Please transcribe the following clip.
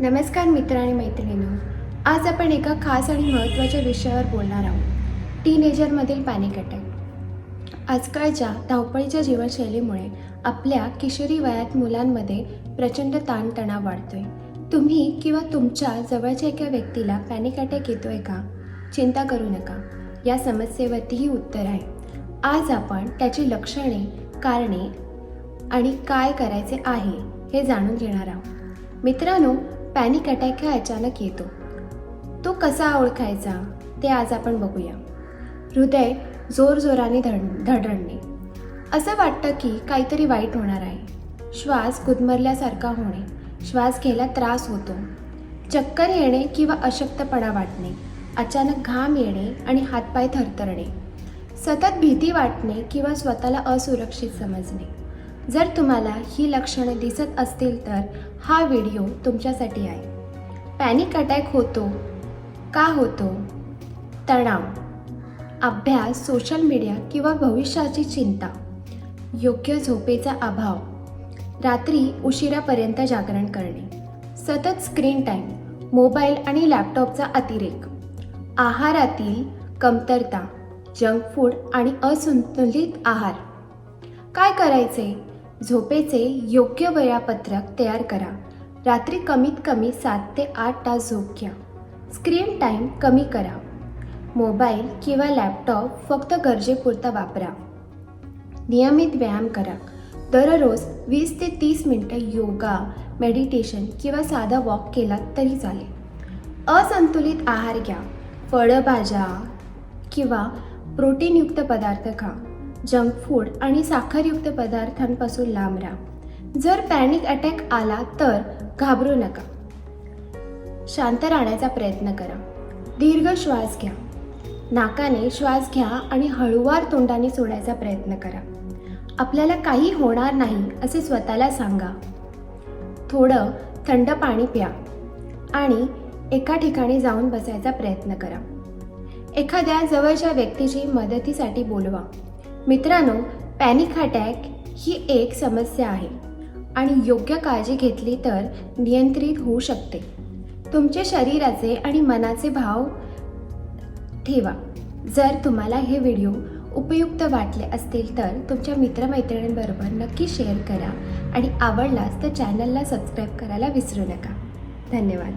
नमस्कार मित्र आणि मैत्रिणींनो. आज आपण एका खास आणि महत्त्वाच्या विषयावर बोलणार आहोत. टीनेजरमधील पॅनिक अटॅक आजकालच्या धावपळीच्या जीवनशैलीमुळे आपल्या किशोरी वयात मुलांमध्ये प्रचंड ताणतणाव वाढतोय. तुम्ही किंवा तुमच्या जवळच्या एका व्यक्तीला पॅनिक अटॅक येतोय का? चिंता करू नका. या समस्येवरतीही उत्तर आहे. आज आपण त्याची लक्षणे कारणे आणि काय करायचे आहे हे जाणून घेणार आहोत. मित्रांनो पॅनिक अटॅक हा अचानक येतो. तो कसा ओळखायचा ते आज आपण बघूया. हृदय जोरजोराने धड धडधडणे असं वाटतं की काहीतरी वाईट होणार आहे. श्वास गुदमरल्यासारखा होणे. श्वास घ्यायला त्रास होतो. चक्कर येणे किंवा अशक्तपणा वाटणे. अचानक घाम येणे आणि हातपाय थरथरणे. सतत भीती वाटणे किंवा स्वतःला असुरक्षित समजणे. जर तुम्हाला ही लक्षणे दिसत असतील तर हा व्हिडिओ तुमच्यासाठी आहे. पॅनिक अटॅक होतो का होतो? तणाव अभ्यास सोशल मीडिया किंवा भविष्याची चिंता योग्य झोपेचा अभाव रात्री उशिरापर्यंत जागरण करणे सतत स्क्रीन टाईम मोबाईल आणि लॅपटॉपचा अतिरेक आहारातील कमतरता जंक फूड आणि असंतुलित आहार. काय करायचे? झोपेचे योग्य वेळापत्रक तयार करा. रात्री कमीत कमी सात ते आठ तास झोप घ्या स्क्रीन टाईम कमी करा. मोबाईल किंवा लॅपटॉप फक्त गरजेपुरता वापरा. नियमित व्यायाम करा. दररोज वीस ते तीस मिनटं योगा मेडिटेशन किंवा साधा वॉक केला तरी चालेल. असंतुलित आहार घ्या. फळभाज्या किंवा प्रोटीनयुक्त पदार्थ खा. जंक फूड आणि साखरयुक्त पदार्थांपासून लांब राहा. जर पॅनिक अटॅक आला तर घाबरू नका. शांत राहण्याचा प्रयत्न करा. दीर्घ श्वास घ्या. नाकाने श्वास घ्या आणि हळूवार तोंडाने सोडायचा प्रयत्न करा. आपल्याला काही होणार नाही असे स्वतःला सांगा. थोडं थंड पाणी प्या आणि एका ठिकाणी जाऊन बसायचा प्रयत्न करा. एखाद्या जवळच्या व्यक्तीची मदतीसाठी बोलवा. मित्रांनो पॅनिक अटॅक ही एक समस्या आहे आणि योग्य काळजी घेतली तर नियंत्रित होऊ शकते. तुमच्या शरीराचे आणि मनाचे भाव ठेवा. जर तुम्हाला हे व्हिडिओ उपयुक्त वाटले असतील तर तुमच्या मित्रमैत्रिणींबरोबर नक्की शेअर करा आणि आवडलास तर चॅनलला सबस्क्राईब करायला विसरू नका. धन्यवाद.